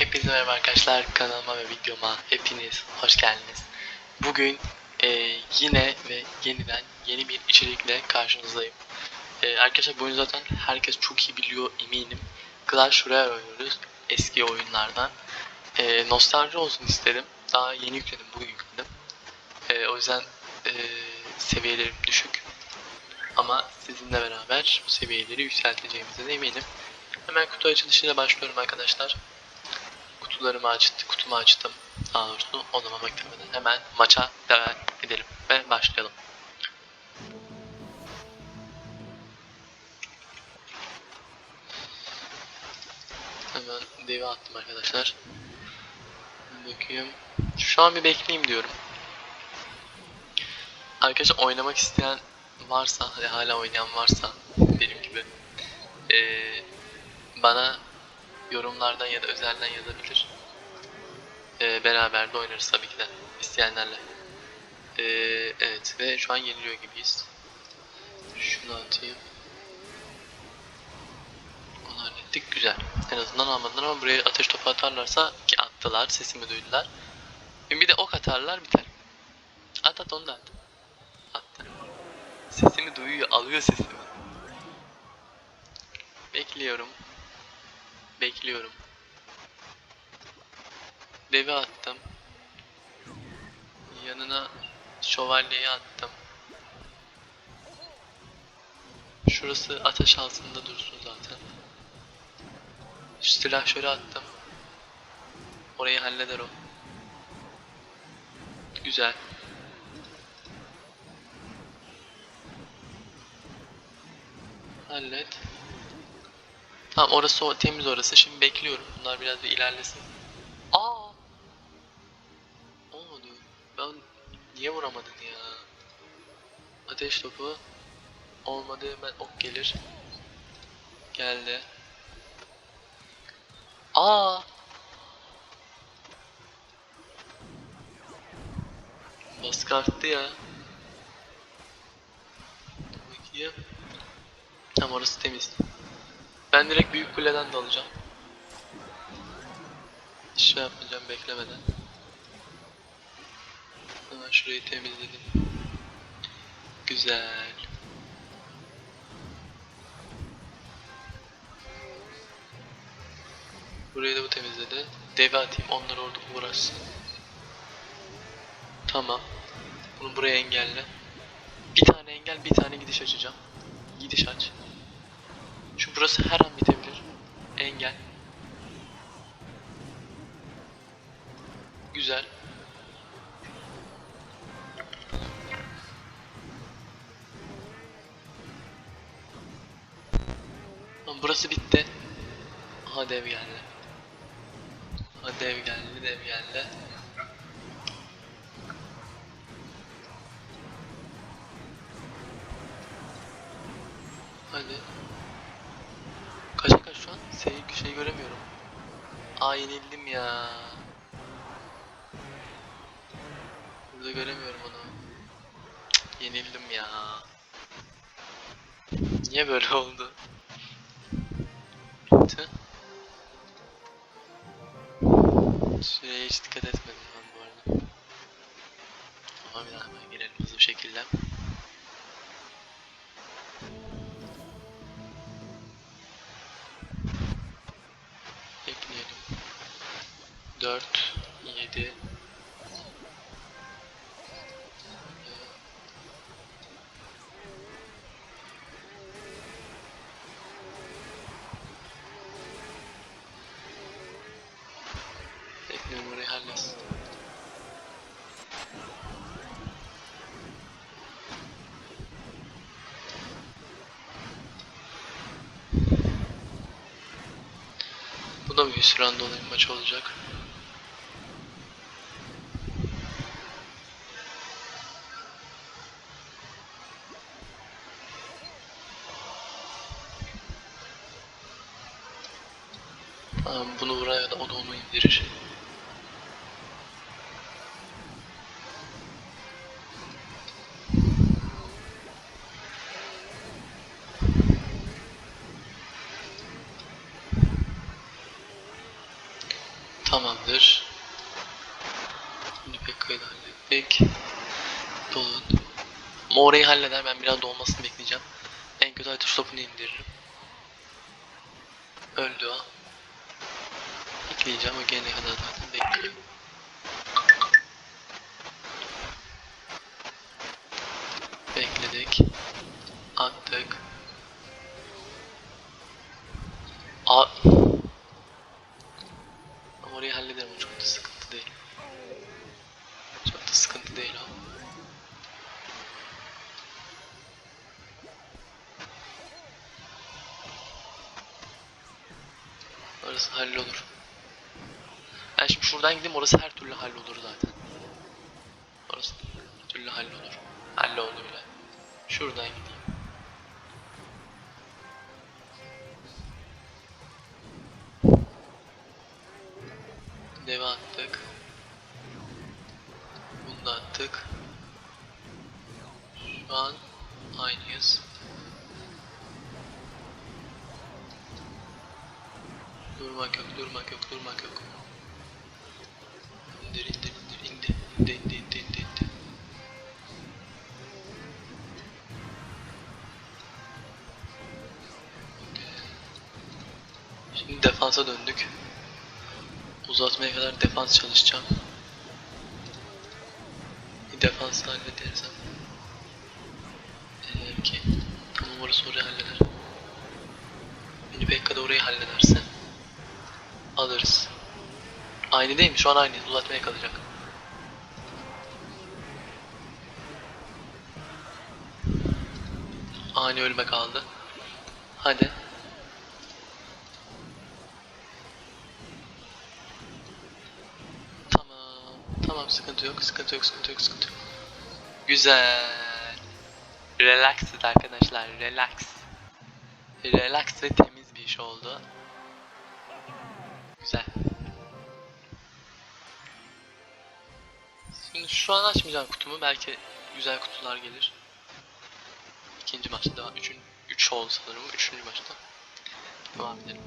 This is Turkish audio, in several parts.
Hepinize merhaba arkadaşlar kanalıma ve videoma hepiniz hoş geldiniz. Bugün e, yine ve yeniden yeni bir içerikle karşınızdayım. E, arkadaşlar bu oyunu zaten herkes çok iyi biliyor eminim. Clash Royale oynuyoruz eski oyunlardan. E, nostalji olsun istedim. Daha yeni yükledim bugün yükledim. E, o yüzden e, seviyelerim düşük. Ama sizinle beraber bu seviyeleri yükselteceğimize eminim. Hemen kutu açılışıyla başlıyorum arkadaşlar. Kutularımı açtım, kutumu açtım. Daha doğrusu o zaman beklemeden hemen maça devam edelim ve başlayalım. Hemen devi attım arkadaşlar. Bakayım. Şu an bir bekleyeyim diyorum. Arkadaşlar oynamak isteyen varsa ve hala oynayan varsa benim gibi eee, bana yorumlardan ya da özelden yazabilir. Eee, beraber de oynarız tabii ki de isteyenlerle. Eee, evet ve şu an yeniliyor gibiyiz. Şunu atayım. Onu hallettik güzel. En azından almadılar ama buraya ateş topu atarlarsa ki attılar sesimi duydular. Bir de ok atarlar biter. At at onu da at. Attı. Sesimi duyuyor, alıyor sesimi. Bekliyorum. Bekliyorum. Devi attım. Yanına şövalyeyi attım. Şurası ateş altında dursun zaten. Silah şöyle attım. Orayı halleder o. Güzel. Hallet. Tamam orası o temiz orası. Şimdi bekliyorum. Bunlar biraz bir ilerlesin. Ateş topu. Olmadı hemen ok gelir. Geldi. Aa! Baskı arttı ya. Bakayım. Tamam orası temiz. Ben direkt büyük kuleden de alacağım. Hiç şey yapmayacağım beklemeden. Hemen şurayı temizledim. Güzel. Burayı da bu temizledi. Devi atayım onlar orada uğraşsın. Tamam. Bunu buraya engelle. Bir tane engel bir tane gidiş açacağım. Gidiş aç. Çünkü burası her an bitebilir. Engel. Güzel. Burası bitti. Aha dev geldi. Aha dev geldi, dev geldi. Hadi. Kaça kaç şu an? Şey, şey göremiyorum. Aa yenildim ya. Burada göremiyorum onu. Cık, yenildim ya. Niye böyle oldu? Tüh. Süreye hiç dikkat etmedim ben bu arada. Ama bir hemen girelim hızlı bir şekilde. Ekleyelim. 4, 7, Halletsin. Bu da bir hüsran bir maç olacak. Bunu vuran ya da o da onu indirir. Tamamdır. Şimdi Pekka'yı da hallettik. Dolun. Ama orayı halleder. Ben biraz dolmasını bekleyeceğim. En kötü ateş topunu indiririm. Öldü o. Bekleyeceğim. O gelene kadar zaten bekliyorum. Bekledik. Attık. Orası hallolur. Ben şimdi şuradan gideyim orası her türlü hallolur zaten. Orası her türlü hallolur. Halloldu bile. Şuradan gideyim. Durmak yok, durmak yok, durmak yok. İndir, indir, indir, indi, indi, indi, indi, indi, indi. Şimdi defansa döndük. Uzatmaya kadar defans çalışacağım. Bir defans halledersem. Eğer ki tamam orası orayı halleder. Beni Pekka da orayı hallederse alırız. Aynı değil mi? Şu an aynı. Uzatmaya kalacak. Ani ölme kaldı. Hadi. Tamam. Tamam sıkıntı yok. Sıkıntı yok. Sıkıntı yok. Sıkıntı yok. Güzel. Relaxed arkadaşlar. Relax. Relax ve temiz bir iş oldu. Güzel. Şimdi şu an açmayacağım kutumu. Belki güzel kutular gelir. İkinci maçta devam. Üçün, üç oldu sanırım. Üçüncü maçta. Devam edelim.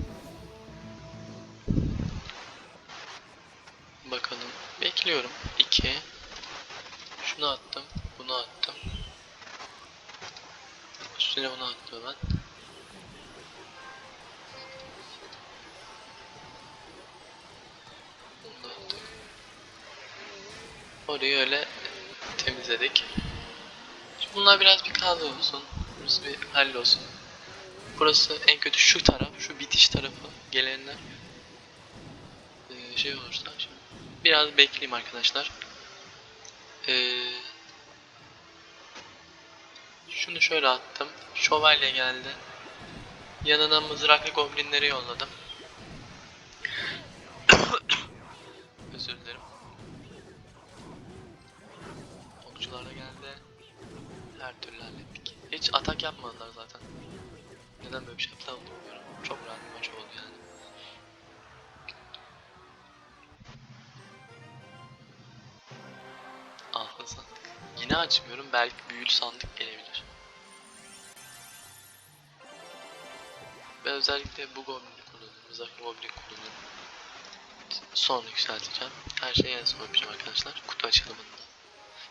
Bakalım. Bekliyorum. 2 Şunu attım. Bunu attım. Üstüne bunu attım ben. Orayı öyle temizledik. Şimdi bunlar biraz bir kahve olsun. Burası bir hallolsun. Burası en kötü şu taraf, şu bitiş tarafı gelenler ee, şey olursa şimdi biraz bekleyeyim arkadaşlar. Ee, şunu şöyle attım. Şövalye geldi. Yanına mızraklı goblinleri yolladım. Özür dilerim. Da geldi. Her türlü hallettik. Hiç atak yapmadılar zaten. Neden böyle bir şey yaptılar bilmiyorum. Çok rahat bir maç oldu yani. Ahlı sandık. Yine açmıyorum. Belki büyülü sandık gelebilir. Ve özellikle bu goblini kullanıyorum. Mızraklı goblin kullanıyorum. Sonra yükselteceğim. Her şeyi en son yapacağım arkadaşlar. Kutu açılımında.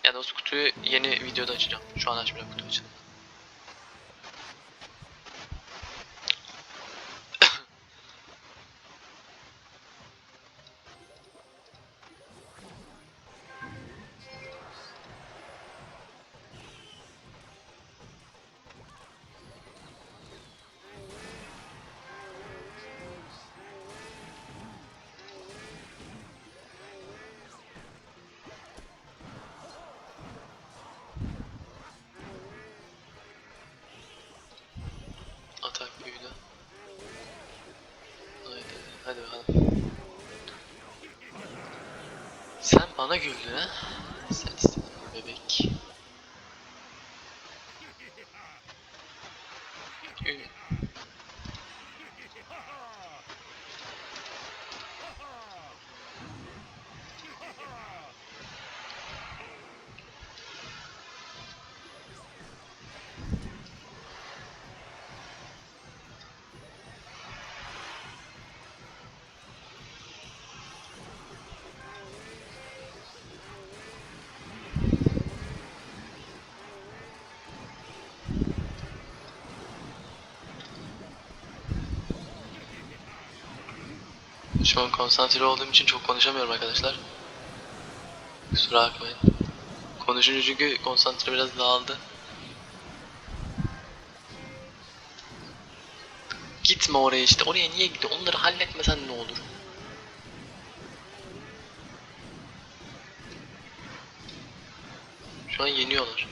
Yani o kutuyu yeni videoda açacağım. Şu an açmıyorum kutu açılımını. Bana güldün ha? Sen istedin Şu an konsantre olduğum için çok konuşamıyorum arkadaşlar. Kusura bakmayın. Konuşunca çünkü konsantre biraz dağıldı. Gitme oraya işte. Oraya niye gidiyorsun? Onları halletmesen ne olur? Şu an yeniyorlar.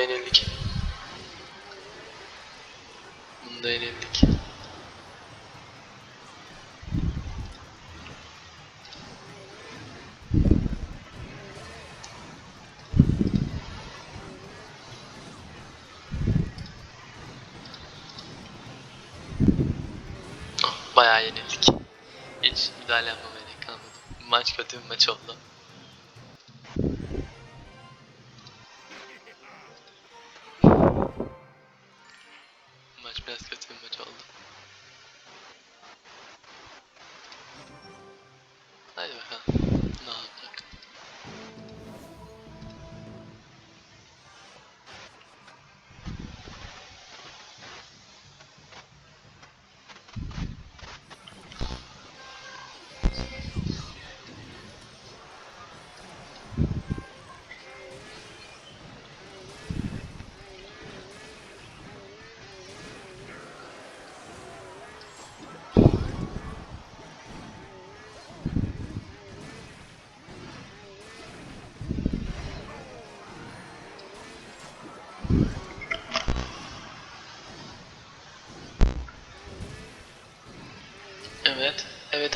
Bunda yenildik. Bunda yenildik. Bayağı yenildik. Hiç müdahale yapmamaya kalmadı. Maç kötü bir maç oldu.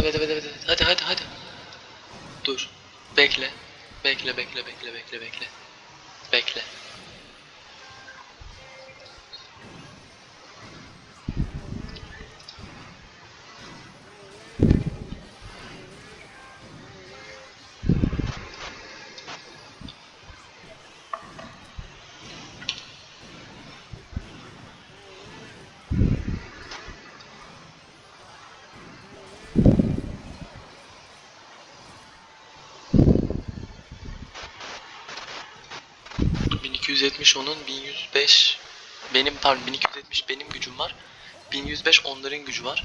Evet evet evet. evet. Hadi hadi hadi. Dur. Bekle bekle bekle bekle bekle. Bekle. ...1270 onun, 1105... Benim pardon 1270 benim gücüm var. 1105 onların gücü var.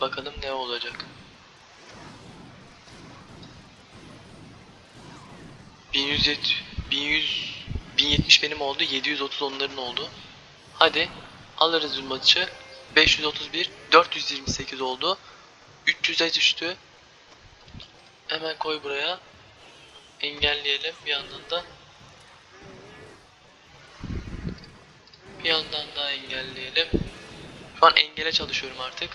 Bakalım ne olacak. 1170 1100 1070 benim oldu. 730 onların oldu. Hadi alırız maçı. 531 428 oldu. 300'e düştü. Hemen koy buraya. Engelleyelim bir yandan da. Bir yandan daha engelleyelim. Şu an engele çalışıyorum artık.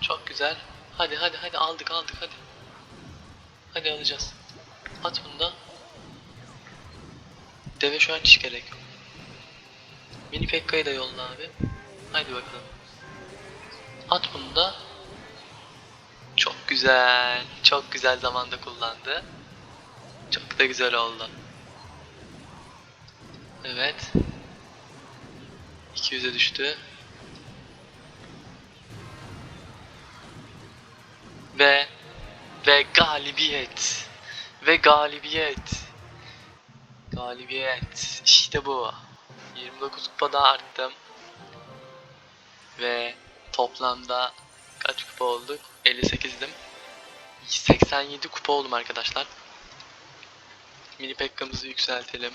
Çok güzel. Hadi hadi hadi aldık aldık hadi. Hadi alacağız. At bunu da. Deve şu an hiç gerek yok. Mini Pekka'yı da yolla abi. Hadi bakalım. At bunu da. Çok güzel. Çok güzel zamanda kullandı. Çok da güzel oldu. Evet. 200'e düştü. Ve ve galibiyet. Ve galibiyet. Galibiyet. İşte bu. 29 kupada arttım. Ve toplamda kaç kupa olduk? 58'dim. 87 kupa oldum arkadaşlar. Mini pekkamızı yükseltelim.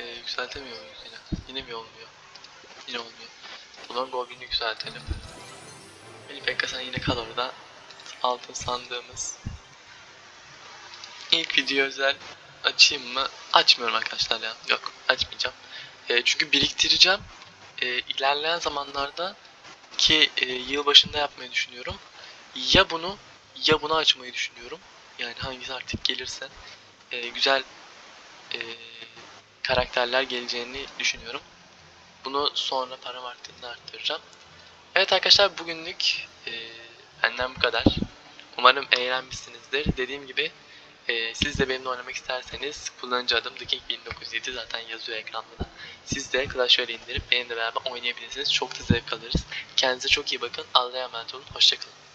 Ee, yükseltemiyor muyuz yine? Yine mi olmuyor? Yine olmuyor. Bunun Goblin'i yükseltelim. Mini pekka sen yine kal orada. Altın sandığımız. İlk video özel açayım mı? Açmıyorum arkadaşlar ya. Yok açmayacağım. Ee, çünkü biriktireceğim. Ee, ilerleyen zamanlarda ki e, yıl başında yapmayı düşünüyorum. Ya bunu ya bunu açmayı düşünüyorum. Yani hangisi artık gelirse e, güzel e, karakterler geleceğini düşünüyorum. Bunu sonra param arttığında arttıracağım. Evet arkadaşlar bugünlük e, benden bu kadar. Umarım eğlenmişsinizdir. Dediğim gibi e, siz de benimle oynamak isterseniz kullanıcı adım TheKing1907 zaten yazıyor ekranda da. Siz de Clash Royale indirip benimle beraber oynayabilirsiniz. Çok da zevk alırız. Kendinize çok iyi bakın. Allah'a emanet olun. Hoşçakalın.